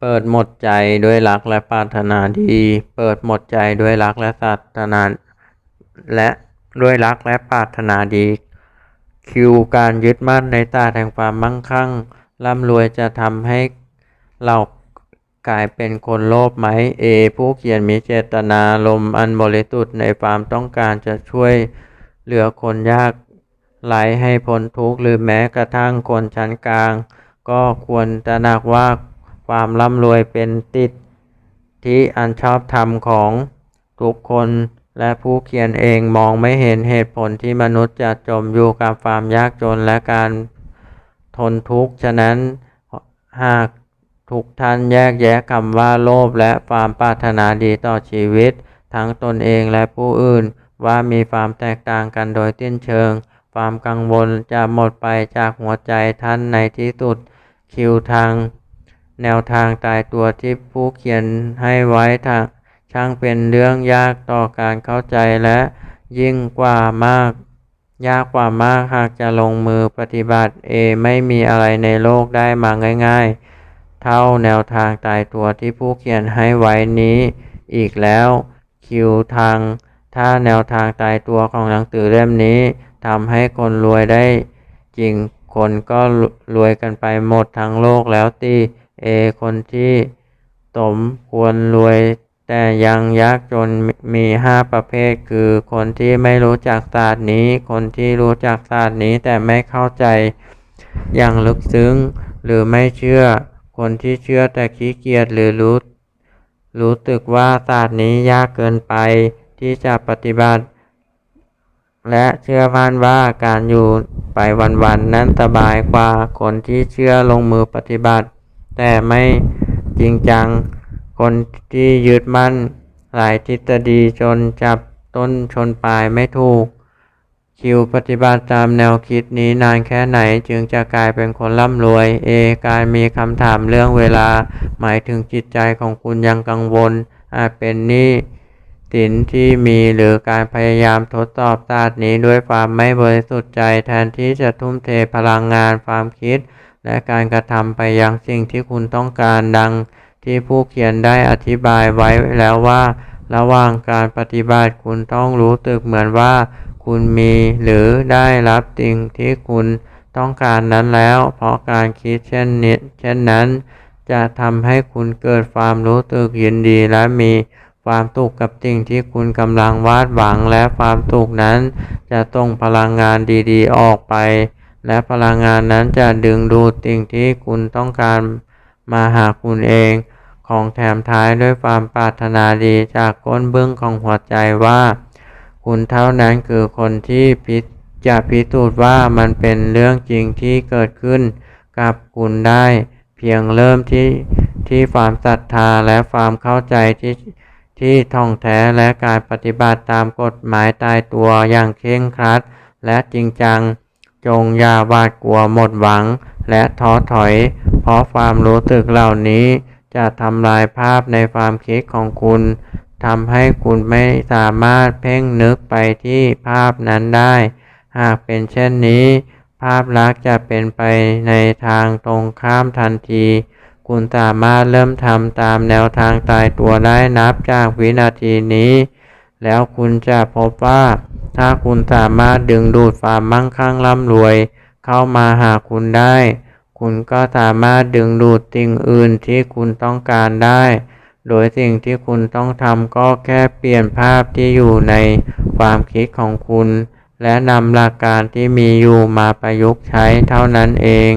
เปิดหมดใจด้วยรักและปรารถนาดี เปิดหมดใจด้วยรักและศรัทนาและด้วยรักและปรารถนาดี คิวการยึดมั่นในตาแห่งความมั่งคั่งร่ำรวยจะทำให้เรากลายเป็นคนโลภไหมเอผู้เขียนมีเจตนาลมอันบริสุทธิ์ในความต้องการจะช่วยเหลือคนยากไร้ให้พ้นทุกข์หรือแม้กระทั่งคนชั้นกลาง ก็ควรตระหนักว่า ความร่ำรวยเป็นติดที่อันชอบธรรมของทุกคนและผู้เขียนเองมองไม่เห็นเหตุผลที่มนุษย์จะจมอยู่กับความยากจนและการทนทุกข์ ฉะนั้นหากทุกท่านแยกแยะคำว่าโลภและความปรารถนาดีต่อชีวิต ทั้งตนเองและผู้อื่นว่ามีความแตกต่างกันโดยสิ้นเชิง ความกังวลจะหมดไปจากหัวใจท่านในที่สุดคิวทาง แนวทางตายตัวที่ผู้เขียนให้ไว้ทางช่างเป็นเรื่องยากต่อการเข้าใจและยิ่งกว่ามาก ยากกว่ามากหากจะลงมือปฏิบัติเอไม่มีอะไรในโลกได้มาง่าย ๆ เท่าแนวทางตายตัวที่ผู้เขียนให้ไว้นี้ อีกแล้ว คิวทาง ถ้าแนวทางตายตัวของหนังสือเล่มนี้ทำให้คนรวยได้ จริงคนก็รวยกันไปหมดทั้งโลกแล้วตี เอ คนที่สมควรรวยแต่ยังยากจนมีห้าประเภท คือคนที่ไม่รู้จักศาสตร์นี้ คนที่รู้จักศาสตร์นี้แต่ไม่เข้าใจอย่างลึกซึ้ง หรือไม่เชื่อ คนที่เชื่อแต่ขี้เกียจหรือรู้ รู้สึกว่าศาสตร์นี้ยากเกินไปที่จะปฏิบัติ และเชื่อมั่นว่าการอยู่ไปวันๆนั้นสบายกว่าคนที่เชื่อลงมือปฏิบัติ แต่ไม่จริงจัง คนที่ยึดมั่นหลายทฤษฎีจนจับต้นชนปลายไม่ถูก คิวปฏิบัติตามแนวคิดนี้นานแค่ไหนจึงจะกลายเป็นคนร่ำรวย เอ การมีคำถามเรื่องเวลา หมายถึงจิตใจของคุณยังกังวล อาจเป็นนี้สินที่มีหรือการพยายามทดสอบศาสตร์นี้ด้วยความไม่บริสุทธิ์ใจแทนที่จะทุ่มเทพลังงานความคิด และการกระทำไปยังสิ่งที่คุณต้องการดังที่ผู้เขียนได้อธิบายไว้แล้วว่า ระหว่างการปฏิบัติคุณต้องรู้สึกเหมือนว่า คุณมีหรือได้รับสิ่งที่คุณต้องการนั้นแล้ว เพราะการคิดเช่นนี้เช่นนั้น จะทำให้คุณเกิดความรู้สึกยินดีและมีความสุขกับสิ่งที่คุณกำลังวาดหวังและความสุขนั้น จะส่งพลังงานดีๆ ออกไป และพลังงานนั้นจะดึงดูดสิ่งที่คุณต้องการมาหาคุณเอง ของแถมท้ายด้วยความปรารถนาดีจากก้นเบื้องของหัวใจว่า คุณเท่านั้นคือคนที่พิจะพิสูจน์ว่ามันเป็นเรื่องจริงที่เกิดขึ้น กับคุณได้ เพียงเริ่มที่ที่ความศรัทธาและความเข้าใจที่ที่ท่องแท้และการปฏิบัติตามกฎหมายตายตัวอย่างเคร่งครัด และจริงจัง จงอย่าหวาดกลัวหมดหวัง และท้อถอย เพราะความรู้สึกเหล่านี้ จะทำลายภาพในความคิดของคุณทำให้คุณไม่สามารถเพ่งนึกไปที่ภาพนั้นได้ หากเป็นเช่นนี้ ภาพลักษณ์จะเป็นไปในทางตรงข้ามทันที คุณสามารถเริ่มทำตามแนวทางตายตัวได้นับจากวินาทีนี้ แล้วคุณจะพบว่า ถ้าคุณสามารถดึงดูดความมั่งคั่งร่ำรวย เข้ามาหาคุณได้ คุณก็สามารถดึงดูดสิ่งอื่นที่คุณต้องการได้ โดยสิ่งที่คุณต้องทำก็แค่เปลี่ยนภาพที่อยู่ในความคิดของคุณ และนำหลักการที่มีอยู่มาประยุกต์ใช้เท่านั้นเอง